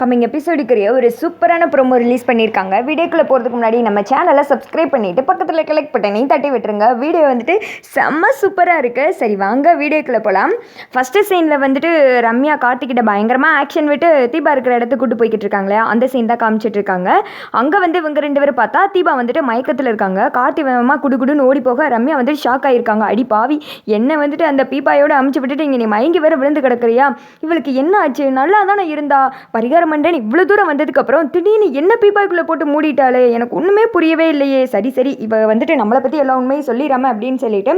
Coming எபிசோடுக்குரிய ஒரு சூப்பரான promo release பண்ணியிருக்காங்க. வீடியோக்குள்ளே போகிறதுக்கு முன்னாடி நம்ம சேனலை சப்ஸ்கிரைப் பண்ணிவிட்டு பக்கத்தில் கலெக்ட் பட்டனையும் தட்டி விட்டுருங்க. வீடியோ வந்துட்டு செம்ம சூப்பராக இருக்குது சரி வாங்க வீடியோக்குள்ளே போகலாம் ஃபஸ்ட்டு சீனில் வந்துட்டு ரம்யா கார்த்திகிட்ட பயங்கரமாக ஆக்ஷன் விட்டு தீபா இருக்கிற இடத்துக்கு கூட்டு போய்கிட்டு இருக்காங்களே அந்த சீன் தான் காமிச்சிட்டு இருக்காங்க. அங்கே வந்து இவங்க ரெண்டு பேரும் பார்த்தா தீபா வந்துட்டு மயக்கத்தில் இருக்காங்க. கார்த்தி வேகமாக குடு குடுன்னு ஓடி போக ரம்யா வந்துட்டு ஷாக் ஆகியிருக்காங்க அடி பாவி என்ன வந்துட்டு அந்த பீப்பாயோடு அமுச்சு விட்டுட்டு இங்கே நீ மயங்கி வேற விழுந்து கிடக்குறியா? இவளுக்கு என்ன ஆச்சு? நல்லா தானே இருந்தா? பரிகாரம் மன்றன் இவ்வளோ தூரம் வந்ததுக்கப்புறம் திடீர்னு என்ன பீப்பாய்க்குள்ளே போட்டு மூடிட்டாளே எனக்கு ஒன்றுமே புரியவே இல்லையே. சரி சரி இப்போ வந்துட்டு நம்மளை பற்றி எல்லா உண்மையும் சொல்லிடாம அப்படின்னு சொல்லிட்டு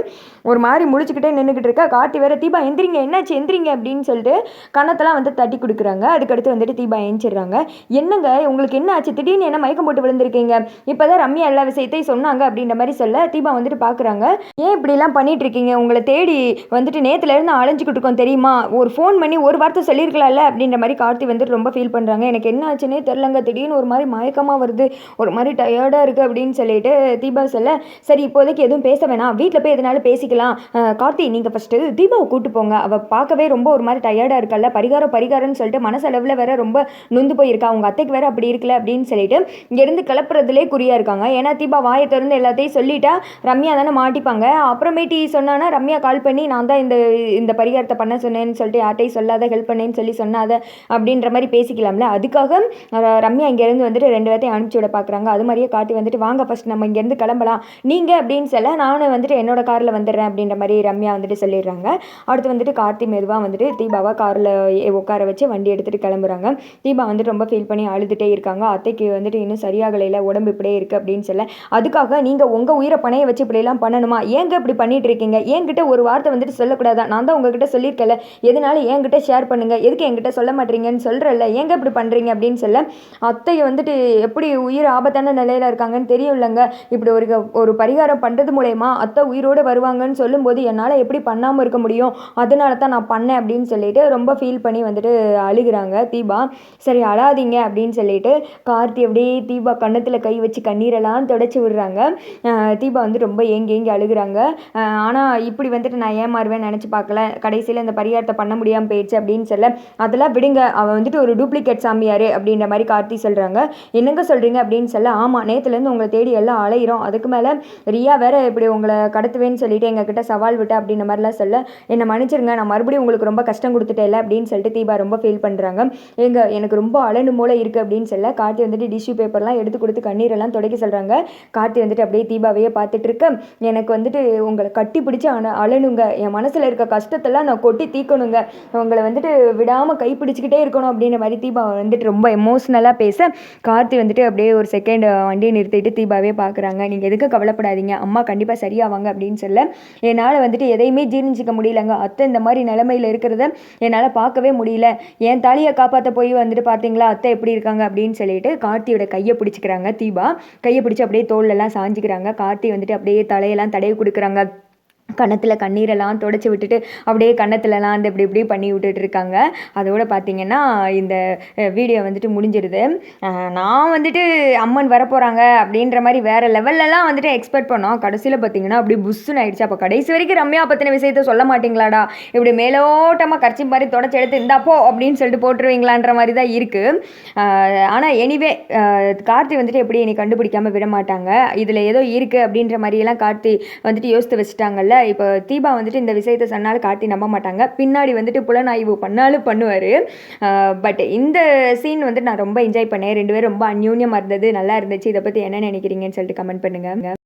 ஒரு மாதிரி முழிச்சுக்கிட்டே நின்றுக்கிட்டு இருக்கா. கார்த்தி வேற தீபா எந்திரிங்க என்னாச்சு? எந்திரிங்க அப்படின்னு சொல்லிட்டு கணத்தெல்லாம் வந்து தட்டி கொடுக்குறாங்க. அதுக்கடுத்து வந்துட்டு தீபா ஏஞ்சிடுறாங்க. என்னங்க உங்களுக்கு என்ன ஆச்சு? திடீர்னு என்ன மயக்கம் போட்டு விழுந்திருக்கீங்க? இப்போதான் ரம்யா எல்லா விஷயத்தையும் சொன்னாங்க அப்படின்ற மாதிரி சொல்ல தீபா வந்துட்டு பார்க்குறாங்க ஏன் இப்படிலாம் பண்ணிட்டு இருக்கீங்க? உங்களை தேடி வந்துட்டு நேத்துல இருந்து அலைஞ்சிக்கிட்டு இருக்கோம் தெரியுமா? ஒரு ஃபோன் பண்ணி ஒரு வார்த்தை சொல்லியிருக்கலாம்ல? அப்படின்ற மாதிரி கார்த்தி வந்துட்டு ரொம்ப ஃபீல் பண்ணுறாங்க எனக்கு என்ன ஆச்சுன்னே தெரிலங்க திடீர்னு ஒரு மாதிரி மயக்கமாக வருது. ஒரு மாதிரி டயர்டாக இருக்குது அப்படின்னு சொல்லிட்டு தீபா சொல்ல சரி இப்போதைக்கு எதுவும் பேச வேணாம். வீட்டில் போய் எதனாலும் பேசிக்கலாம். கார்த்தி நீங்கள் ஃபஸ்ட்டு தீபாவை கூப்பிட்டு போங்க. அவள் பார்க்கவே ரொம்ப ஒரு மாதிரி டயர்டாக இருக்கல்ல பரிகாரம் பரிகாரம்னு சொல்லிட்டு மனசளவில் வேற ரொம்ப நொந்து போயிருக்கா. அவங்க அத்தைக்கு வேற அப்படி இருக்கல அப்படின்னு சொல்லிட்டு இங்கேருந்து கிளப்புறதுலே குறியாக இருக்காங்க. ஏன்னா தீபா வாயை திறந்து எல்லாத்தையும் சொல்லிட்டா ரம்யா தானே மாட்டிப்பாங்க. அப்புறமேட்டி சொன்னான்னா ரம்யா கால் பண்ணி நான் தான் இந்த இந்த பரிகாரத்தை பண்ண சொன்னேன்னு சொல்லிட்டு யார்ட்டையும் சொல்லாத ஹெல்ப் பண்ணேன்னு சொல்லி சொன்னாத அப்படின்ற மாதிரி பேசிக்கலாம். பேசிக்கலாம்ல அதுக்காக ரம்யா இங்கேருந்து வந்துட்டு ரெண்டு பேர்த்தையும் அனுப்பிச்சி விட பார்க்குறாங்க. அது மாதிரியே காட்டி வந்துட்டு வாங்க ஃபஸ்ட் நம்ம இங்கேருந்து கிளம்பலாம். நீங்கள் அப்படின்னு சொல்ல நானும் வந்துட்டு என்னோட காரில் வந்துடுறேன் அப்படின்ற மாதிரி ரம்யா வந்துட்டு சொல்லிடுறாங்க. அடுத்து வந்துட்டு கார்த்தி மெதுவாக வந்துட்டு தீபாவை காரில் உட்கார வச்சு வண்டி எடுத்துகிட்டு கிளம்புறாங்க. தீபா வந்துட்டு ரொம்ப ஃபீல் பண்ணி அழுதுகிட்டே இருக்காங்க. அத்தைக்கு வந்துட்டு இன்னும் சரியாகலையில் உடம்பு இப்படியே இருக்குது அப்படின்னு சொல்ல அதுக்காக நீங்கள் உங்கள் உயிரை பணைய வச்சு இப்படியெல்லாம் பண்ணணுமா? ஏங்க இப்படி பண்ணிட்டு இருக்கீங்க? என்கிட்ட ஒரு வார்த்தை வந்துட்டு சொல்லக்கூடாதா? நான் தான் உங்ககிட்ட சொல்லியிருக்கல எதனால என்கிட்ட ஷேர் பண்ணுங்க. எதுக்கு என்கிட்ட சொல்ல மாட்டீங்கன்னு சொல்கிறல்ல ஏங்க இப்படி பண்ணுறீங்க அப்படின்னு சொல்ல அத்தையை வந்துட்டு எப்படி உயிர் ஆபத்தான நிலையில் இருக்காங்கன்னு தெரியும்லங்க. இப்படி ஒரு ஒரு பரிகாரம் பண்ணுறது மூலயமா அத்தை உயிரோடு வருவாங்கன்னு சொல்லும்போது என்னால் எப்படி பண்ணாமல் இருக்க முடியும்? அதனால தான் நான் பண்ணேன் அப்படின்னு சொல்லிட்டு ரொம்ப ஃபீல் பண்ணி வந்துட்டு அழுகுறாங்க தீபா. சரி அழாதீங்க அப்படின்னு சொல்லிட்டு கார்த்தி அப்படியே தீபா கன்னத்தில் கை வச்சு கண்ணீரெல்லாம் தொடச்சி விடுறாங்க. தீபா வந்து ரொம்ப ஏங்கி ஏங்கி அழுகுறாங்க. ஆனால் இப்படி வந்துட்டு நான் ஏமாறுவேன்னு நினச்சி பார்க்கல. கடைசியில் இந்த பரிகாரத்தை பண்ண முடியாமல் போயிடுச்சு அப்படின்னு சொல்ல அதெல்லாம் விடுங்க. அவன் வந்துட்டு ஒரு டூப்ளிகேட் சாமியார் அப்படின்ற மாதிரி கார்த்தி சொல்கிறாங்க என்னங்க சொல்கிறீங்க அப்படின்னு சொல்ல ஆமாம் நேற்றுலேருந்து உங்களை தேடி எல்லாம் அலையிறோம். அதுக்கு மேலே ரியா வேற இப்படி உங்களை கடத்துவேன்னு சொல்லிட்டு எங்ககிட்ட சவால் விட்டு அப்படின்ற மாதிரிலாம் சொல்ல என்னை மன்னிச்சிருங்க நான் மறுபடியும் உங்களுக்கு ரொம்ப கஷ்டம் கொடுத்துட்டேன்ல அப்படின்னு சொல்லிட்டு தீபா ரொம்ப ஃபீல் பண்ணுறாங்க எங்கள் எனக்கு ரொம்ப அழணும் போல இருக்குது அப்படின்னு சொல்ல கார்த்தி வந்துட்டு டிஷ்யூ பேப்பர்லாம் எடுத்து கொடுத்து கண்ணீரெல்லாம் துடைக்க சொல்கிறாங்க கார்த்தி வந்துட்டு அப்படியே தீபாவையே பார்த்துட்டு இருக்க. எனக்கு வந்துட்டு உங்களை கட்டி பிடிச்சி அண என் மனசில் இருக்க கஷ்டத்தெல்லாம் நான் கொட்டி தீக்கணுங்க. உங்களை வந்துட்டு விடாமல் கை பிடிச்சிக்கிட்டே இருக்கணும் அப்படின்ற மாதிரி தீபா வந்துட்டு ரொம்ப எமோஷ்னலாக பேச. கார்த்தி வந்துட்டு அப்படியே ஒரு செகண்ட் வண்டியை நிறுத்திட்டு தீபாவே பார்க்குறாங்க நீங்கள் எதுக்கு கவலைப்படாதீங்க. அம்மா கண்டிப்பாக சரியாவாங்க அப்படின்னு சொல்ல. என்னால் வந்துட்டு எதையுமே ஜீர்ணிச்சிக்க முடியலங்க. அத்தை இந்த மாதிரி நிலமையில் இருக்கிறத என்னால் பார்க்கவே முடியல. என் தாலியை காப்பாற்ற போய் வந்துட்டு பார்த்தீங்களா அத்தை எப்படி இருக்காங்க? அப்படின்னு சொல்லிட்டு கார்த்தியோட கையை பிடிச்சிக்கிறாங்க தீபா. கையை பிடிச்சி அப்படியே தோல்லெல்லாம் சாஞ்சிக்கிறாங்க. கார்த்தி வந்துட்டு அப்படியே தலையெல்லாம் தடவி கொடுக்குறாங்க. கன்னத்தில் கண்ணீரெல்லாம் துடைச்சி விட்டுட்டு அப்படியே கன்னத்துலலாம் அந்த இப்படி இப்படி பண்ணி விட்டுட்டு இருக்காங்க அதோட பார்த்தீங்கன்னா இந்த வீடியோ வந்துட்டு முடிஞ்சிருது. நான் வந்துட்டு அம்மன் வரப்போகிறாங்க அப்படின்ற மாதிரி வேறு லெவல்லலாம் வந்துட்டு எக்ஸ்பெக்ட் பண்ணோம். கடைசியில் பார்த்தீங்கன்னா அப்படி புஷ்ஷுன்னு ஆயிடுச்சு. அப்போ கடைசி வரைக்கும் ரம்யா பற்றின விஷயத்த சொல்ல மாட்டீங்களாடா? இப்படி மேலோட்டமாக கரைச்சி மாதிரி தொடச்சி எடுத்து இந்தாப்போ அப்படின்னு சொல்லிட்டு போட்டுருவீங்களான்ற மாதிரி தான் இருக்குது ஆனால் எனிவே கார்த்தி வந்துட்டு எப்படி என்னை கண்டுபிடிக்காம விட மாட்டாங்க. இதில் ஏதோ இருக்குது அப்படின்ற மாதிரியெல்லாம் கார்த்தி வந்துட்டு யோசித்து வச்சுட்டாங்கல்ல. இப்போ தீபா வந்துட்டு இந்த விஷயத்த சொன்னாலும் கார்த்தி நம்ப மாட்டாங்க. பின்னாடி வந்துட்டு புலனாய்வு பண்ணாலும் பண்ணுவார். பட் இந்த சீன் வந்துட்டு நான் ரொம்ப என்ஜாய் பண்ணேன். ரெண்டு பேரும் ரொம்ப அந்யூன்யமாக இருந்தது. நல்லா இருந்துச்சு. இதை பற்றி என்ன நினைக்கிறீங்கன்னு சொல்லிட்டு கமெண்ட் பண்ணுங்கள்